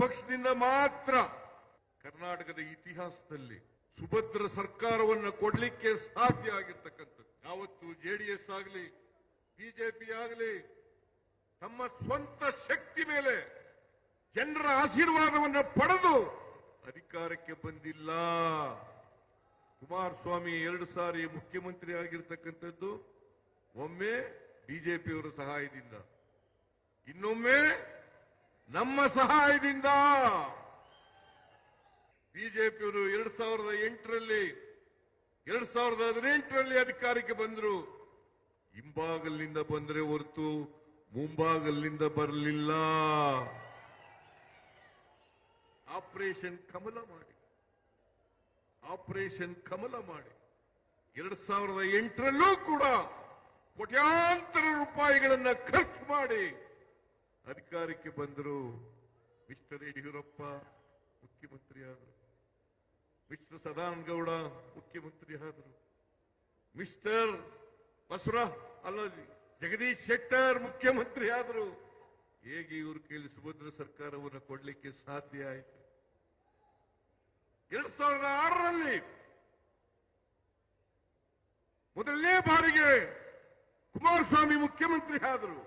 ಪಕ್ಷದಿಂದ ಮಾತ್ರ ಕರ್ನಾಟಕದ ಇತಿಹಾಸದಲ್ಲಿ ಸುಭದ್ರ ಸರ್ಕಾರವನ್ನು ಕೊಡಲಿಕ್ಕೆ ಸಾಧ್ಯ ಆಗಿರ್ತಕ್ಕಂಥದ್ದು. ಯಾವತ್ತು ಜೆಡಿಎಸ್ ಆಗಲಿ ಬಿಜೆಪಿ ಆಗಲಿ, ತಮ್ಮ ಸ್ವಂತ ಶಕ್ತಿ ಮೇಲೆ ಜನರ ಆಶೀರ್ವಾದವನ್ನು ಪಡೆದು ಅಧಿಕಾರಕ್ಕೆ ಬಂದಿಲ್ಲ. ಕುಮಾರಸ್ವಾಮಿ ಎರಡು ಸಾರಿ ಮುಖ್ಯಮಂತ್ರಿ ಆಗಿರ್ತಕ್ಕಂಥದ್ದು. ಒಮ್ಮೆ ಬಿಜೆಪಿಯವರ ಸಹಾಯದಿಂದ, ಇನ್ನೊಮ್ಮೆ ನಮ್ಮ ಸಹಾಯದಿಂದ ಬಿಜೆಪಿಯವರು ಎರಡ್ ಸಾವಿರದ ಎಂಟರಲ್ಲಿ, ಎರಡ್ ಸಾವಿರದ ಹದಿನೆಂಟರಲ್ಲಿ ಅಧಿಕಾರಕ್ಕೆ ಬಂದರು. ಹಿಂಬಾಗಲಿನಿಂದ ಬಂದರೆ ಹೊರತು ಮುಂಬಾಗಲಿನಿಂದ ಬರಲಿಲ್ಲ. ಆಪರೇಷನ್ ಕಮಲ ಮಾಡಿ. ಆಪರೇಷನ್ ಕಮಲ ಮಾಡಿ. ಎರಡ್ ಸಾವಿರದ ಎಂಟರಲ್ಲೂ ಕೂಡ ಕೋಟ್ಯಾಂತರ ರೂಪಾಯಿಗಳನ್ನ ಖರ್ಚು ಮಾಡಿ. ಅಧಿಕಾರಕ್ಕೆ ಬಂದರು ಮಿಸ್ಟರ್ ಯಡಿಯೂರಪ್ಪ ಮುಖ್ಯಮಂತ್ರಿ ಆದರು ಮಿಸ್ಟರ್ ಸದಾನಂದ ಗೌಡ ಮುಖ್ಯಮಂತ್ರಿ ಆದರು ಮಿಸ್ಟರ್ ಬಸವರ ಅಲ್ಲ ಜಗದೀಶ್ ಶೆಟ್ಟರ್ ಮುಖ್ಯಮಂತ್ರಿ ಆದರು ಹೇಗೆ ಇವ್ರ ಕೇಳಿ ಸುಭದ್ರ ಸರ್ಕಾರವನ್ನು ಕೊಡಲಿಕ್ಕೆ ಸಾಧ್ಯ ಆಯಿತು? ಎರಡ್ ಸಾವಿರದ ಆರರಲ್ಲಿ ಮೊದಲನೇ ಬಾರಿಗೆ ಕುಮಾರಸ್ವಾಮಿ ಮುಖ್ಯಮಂತ್ರಿ ಆದರು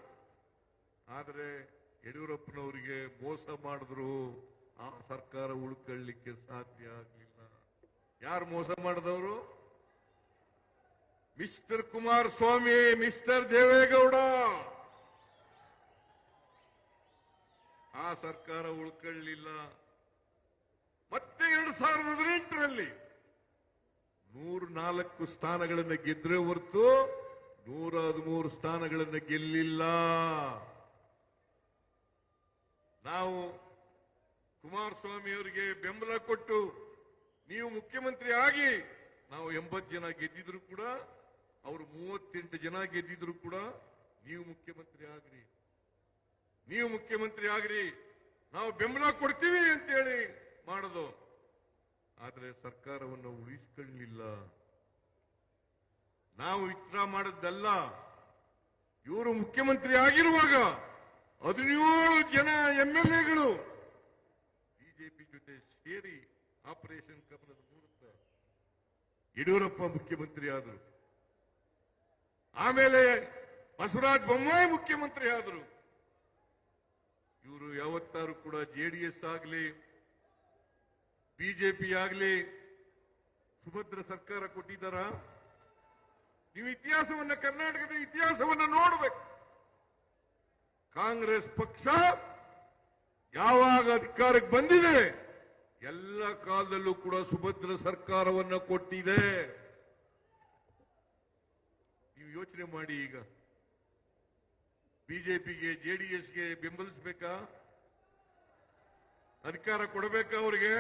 ಆದರೆ ಯಡಿಯೂರಪ್ಪನವರಿಗೆ ಮೋಸ ಮಾಡಿದ್ರು ಆ ಸರ್ಕಾರ ಉಳ್ಕೊಳ್ಳಿಕ್ಕೆ ಸಾಧ್ಯ ಆಗಲಿಲ್ಲ. ಯಾರು ಮೋಸ ಮಾಡಿದವರು? Mister Kumaraswamy, mister Deve Gowda. ಆ ಸರ್ಕಾರ ಉಳ್ಕೊಳ್ಳಿಲ್ಲ. ಮತ್ತೆ ಎರಡ್ ಸಾವಿರದ ಹದಿನೆಂಟರಲ್ಲಿ ನೂರ ನಾಲ್ಕು ಸ್ಥಾನಗಳನ್ನು ಗೆದ್ರೆ ಹೊರತು ನೂರ ಹದಿಮೂರು ಸ್ಥಾನಗಳನ್ನು ಗೆಲ್ಲಿಲ್ಲ. ನಾವು ಕುಮಾರಸ್ವಾಮಿಯವರಿಗೆ ಬೆಂಬಲ ಕೊಟ್ಟು ನೀವು ಮುಖ್ಯಮಂತ್ರಿ ಆಗಿ ನಾವು ಎಂಬತ್ತು ಜನ ಗೆದ್ದಿದ್ರು ಕೂಡ, ಅವರು ಮೂವತ್ತೆಂಟು ಜನ ಗೆದ್ದಿದ್ರು ಕೂಡ ನೀವು ಮುಖ್ಯಮಂತ್ರಿ ಆಗ್ರಿ. ನೀವು ಮುಖ್ಯಮಂತ್ರಿ ಆಗ್ರಿ. ನಾವು ಬೆಂಬಲ ಕೊಡ್ತೀವಿ ಅಂತೇಳಿ ಮಾಡೋದು. ಆದರೆ ಸರ್ಕಾರವನ್ನು ಉಳಿಸ್ಕೊಳ್ಳಲಿಲ್ಲ ನಾವು ವಿಚಾರ ಮಾಡದ್ದಲ್ಲ. ಇವರು ಮುಖ್ಯಮಂತ್ರಿ ಆಗಿರುವಾಗ ಹದಿನೇಳು ಜನ ಎಂ ಎಲ್ ಎಗಳು ಬಿಜೆಪಿ ಜೊತೆ ಸೇರಿ ಆಪರೇಷನ್ ಕಮಲದ ಮೂಲಕ ಯಡಿಯೂರಪ್ಪ ಮುಖ್ಯಮಂತ್ರಿ ಆದರು ಆಮೇಲೆ ಬಸವರಾಜ ಬೊಮ್ಮಾಯಿ ಮುಖ್ಯಮಂತ್ರಿ ಆದರು ಇವರು ಯಾವತ್ತಾರು ಕೂಡ ಜೆಡಿಎಸ್ ಆಗಲಿ, ಬಿಜೆಪಿ ಆಗಲಿ, ಸುಭದ್ರ ಸರ್ಕಾರ ಕೊಟ್ಟಿದ್ದಾರಾ? ನೀವು ಇತಿಹಾಸವನ್ನ ಕರ್ನಾಟಕದ ಇತಿಹಾಸವನ್ನ ನೋಡಬೇಕು. ಕಾಂಗ್ರೆಸ್ ಪಕ್ಷ ಯಾವಾಗ ಅಧಿಕಾರಕ್ಕೆ ಬಂದಿದೆ? ಎಲ್ಲ ಕಾಲದಲ್ಲೂ ಕೂಡ ಸುಭದ್ರ ಸರ್ಕಾರವನ್ನ ಕೊಟ್ಟಿದೆ. ನೀವು ಯೋಚನೆ ಮಾಡಿ ಈಗ. ಬಿಜೆಪಿಗೆ ಜೆಡಿಎಸ್ಗೆ ಬೆಂಬಲಿಸಬೇಕಾ? ಅಧಿಕಾರ ಕೊಡಬೇಕಾ ಅವ್ರಿಗೆ?